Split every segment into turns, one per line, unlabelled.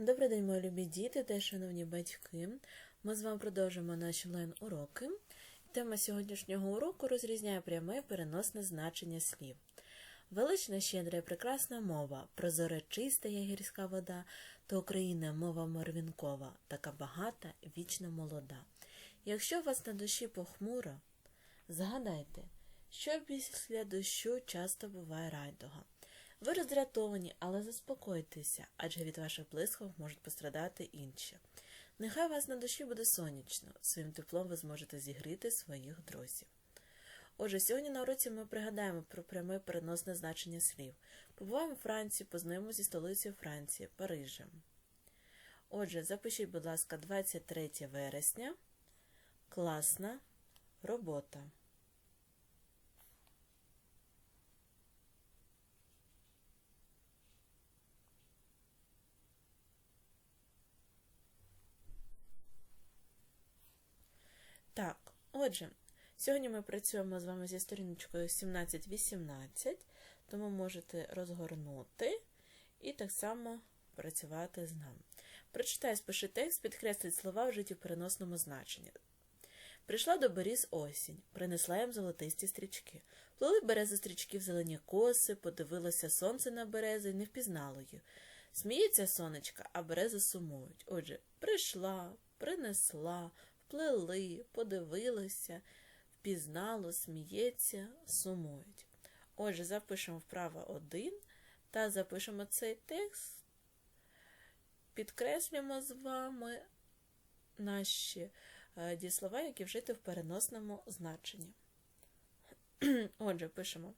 Добрий день, мої любі діти та шановні батьки. Ми з вами продовжимо наші лайн-уроки. Тема сьогоднішнього уроку розрізняє пряме переносне значення слів. Велична, щедра і прекрасна мова, прозора чиста є гірська вода, то Україна мова морвінкова, така багата, вічно молода. Якщо у вас на душі похмуро, згадайте, що після дощу часто буває райдуга. Ви роздратовані, але заспокойтеся, адже від ваших блискавок можуть пострадати інші. Нехай вас на душі буде сонячно, своїм теплом ви зможете зігріти своїх друзів. Отже, сьогодні на уроці ми пригадаємо про пряме переносне значення слів. Побуваємо у Франції, познайомимося зі столицею Франції, Парижем. Отже, запишіть, будь ласка, 23 вересня. Класна робота. Так, отже, сьогодні ми працюємо з вами зі сторіночкою 17-18, тому можете розгорнути і так само працювати з нами. Прочитай, спиши текст, підкресліть слова в переносному значенні. Прийшла до беріз осінь, принесла їм золотисті стрічки. Плели берези стрічки в зелені коси, подивилося сонце на берези і не впізнало їх. Сміється сонечка, а берези сумують. Отже, прийшла, принесла, вплели, подивилися, впізнало, сміється, сумують. Отже, запишемо вправо 1 та запишемо цей текст, підкреслюємо з вами наші е, дієслова, які вжити в переносному значенні. Отже, пишемо: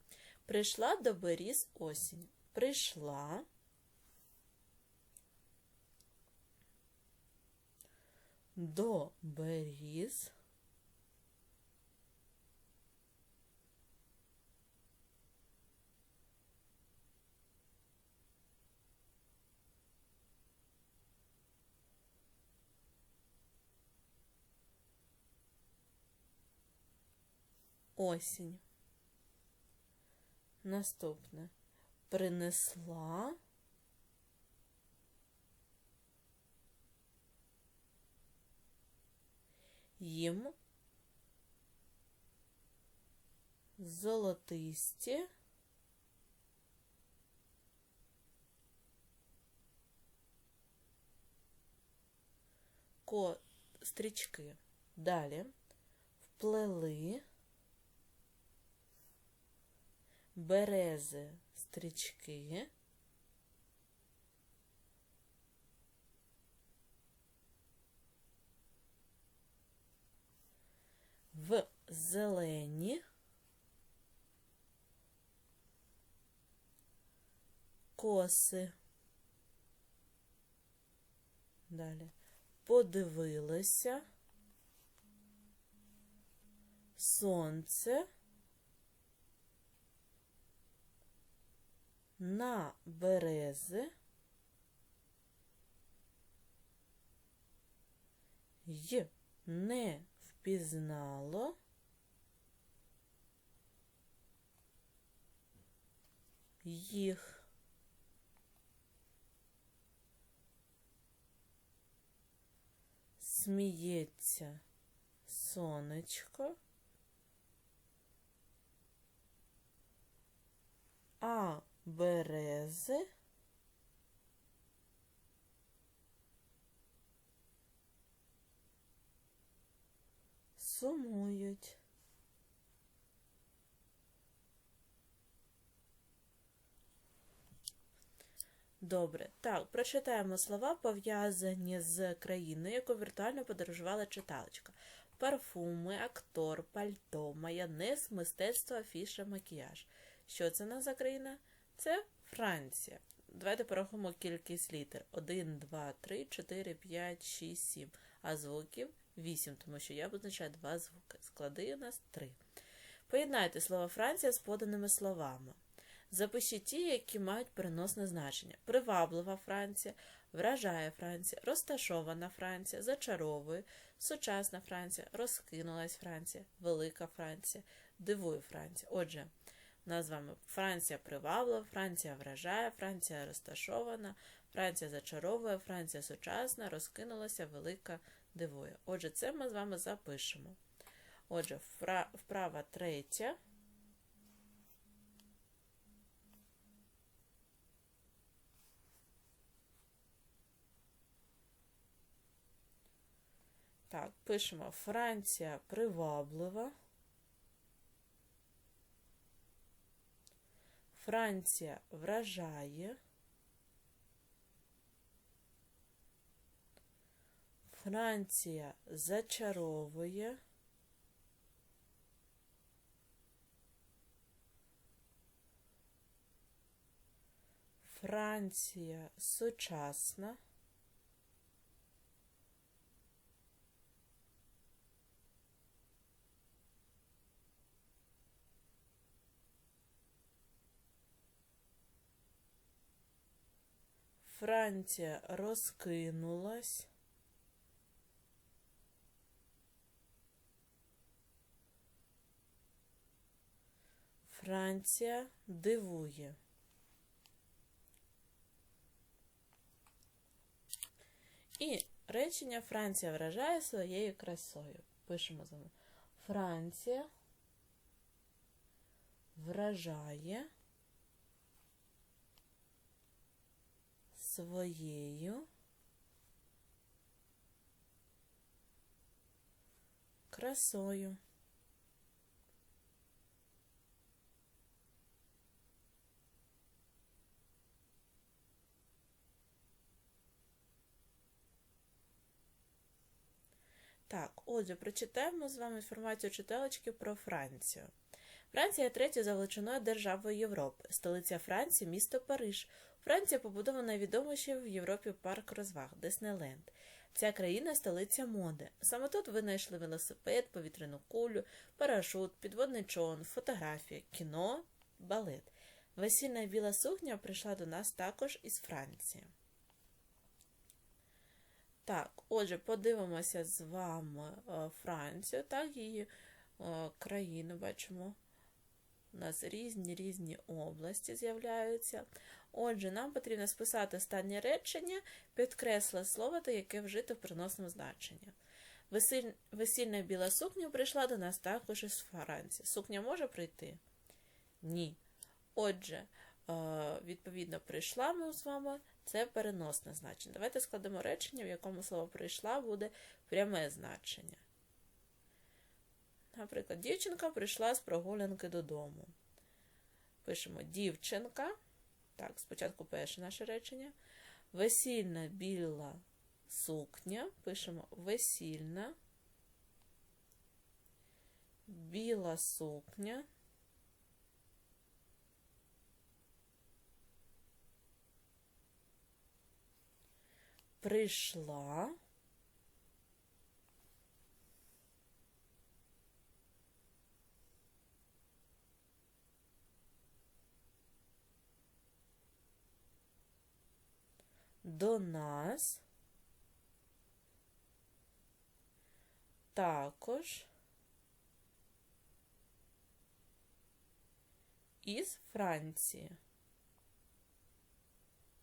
прийшла до беріз осінь. Прийшла. До беріз. Осінь. Наступне. Принесла. Їм золотисті ко стрічки. Далі вплели берези стрічки. В зелені. Коси. Далі. Подивилася сонце. На берези. Й. Не впізнало їх. Сміється сонечко, а берези сумують. Добре. Так, прочитаємо слова, пов'язані з країною, яку віртуально подорожувала читалочка. Парфуми, актор, пальто, майонез, мистецтво, афіша, макіяж. Що це нас за країна? Це Франція. Давайте порахуємо кількість літер. 1, 2, 3, 4, 5, 6, 7. А звуків 8, тому що я позначаю два звуки. Склади у нас 3. Поєднайте слово Франція з поданими словами. Запишіть ті, які мають переносне значення. Приваблива Франція, вражає Франція, розташована Франція, зачаровує, сучасна Франція, розкинулась Франція, велика Франція, дивує Франція. Отже, у нас з вами Франція приваблива, Франція вражає, Франція розташована, Франція зачаровує, Франція сучасна, розкинулася, велика дивує. Отже, це ми з вами запишемо. Отже, вправа третя. Так, пишемо Франція приваблива. Франція вражає. Франція зачаровує. Франція сучасна. Франція розкинулась. Франція дивує. І речення Франція вражає своєю красою. Пишемо з вами. Франція вражає своєю красою. Так, отже, прочитаємо з вами інформацію читалочки про Францію. Франція є третьою за величиною державою Європи. Столиця Франції місто Париж. Франція побудована відоміший в Європі парк розваг Диснейленд. Ця країна столиця моди. Саме тут винайшли велосипед, повітряну кулю, парашут, підводний човен, фотографія, кіно, балет. Весільна біла сукня прийшла до нас також із Франції. Так, отже, подивимося з вами е, Францію, так, її е, країну бачимо. У нас різні різні області з'являються. Отже, нам потрібно списати останнє речення, підкресле слово, та яке вжито в приносному значенні. Весіль... Весільна біла сукня прийшла до нас також із Франції. Сукня може прийти? Ні. Отже, е, відповідно, прийшла ми з вами, це переносне значення. Давайте складемо речення, в якому слово прийшла буде пряме значення. Наприклад, дівчинка прийшла з прогулянки додому. Пишемо дівчинка. Так, спочатку перше наше речення. Весільна біла сукня. Пишемо весільна. Біла сукня. Прийшла. До нас також із Франції.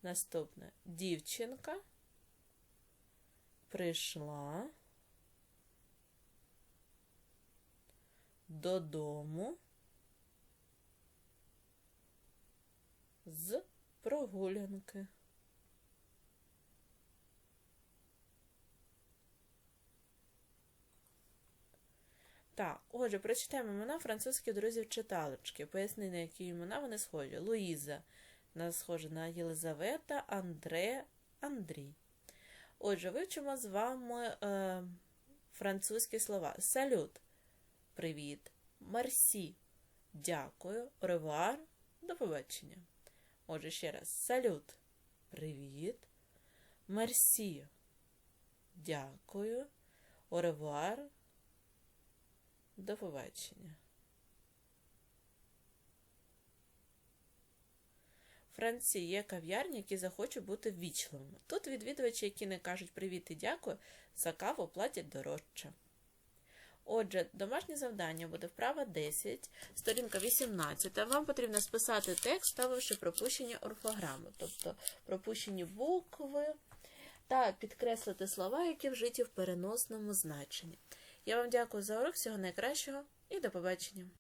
Наступне дівчинка прийшла додому з прогулянки. Так, отже, прочитаємо імена французьких друзів читалочки. Поясни, на які імена вони схожі. Луїза. Вона схожа на Єлизавета, Андре, Андрій. Отже, вивчимо з вами е, французькі слова. Салют. Привіт. Марсі. Дякую. Ревуар. До побачення. Отже, ще раз. Салют. Привіт. Мерсі. Дякую. Оревуар. До побачення. Франції є кав'ярні, які захочуть бути ввічливими. Тут відвідувачі, які не кажуть привіт і дякую, за каву платять дорожче. Отже, домашнє завдання буде вправа 10, сторінка 18. Вам потрібно списати текст, ставивши пропущені орфограми, тобто пропущені букви, та підкреслити слова, які вжиті в переносному значенні. Я вам дякую за урок, всього найкращого і до побачення!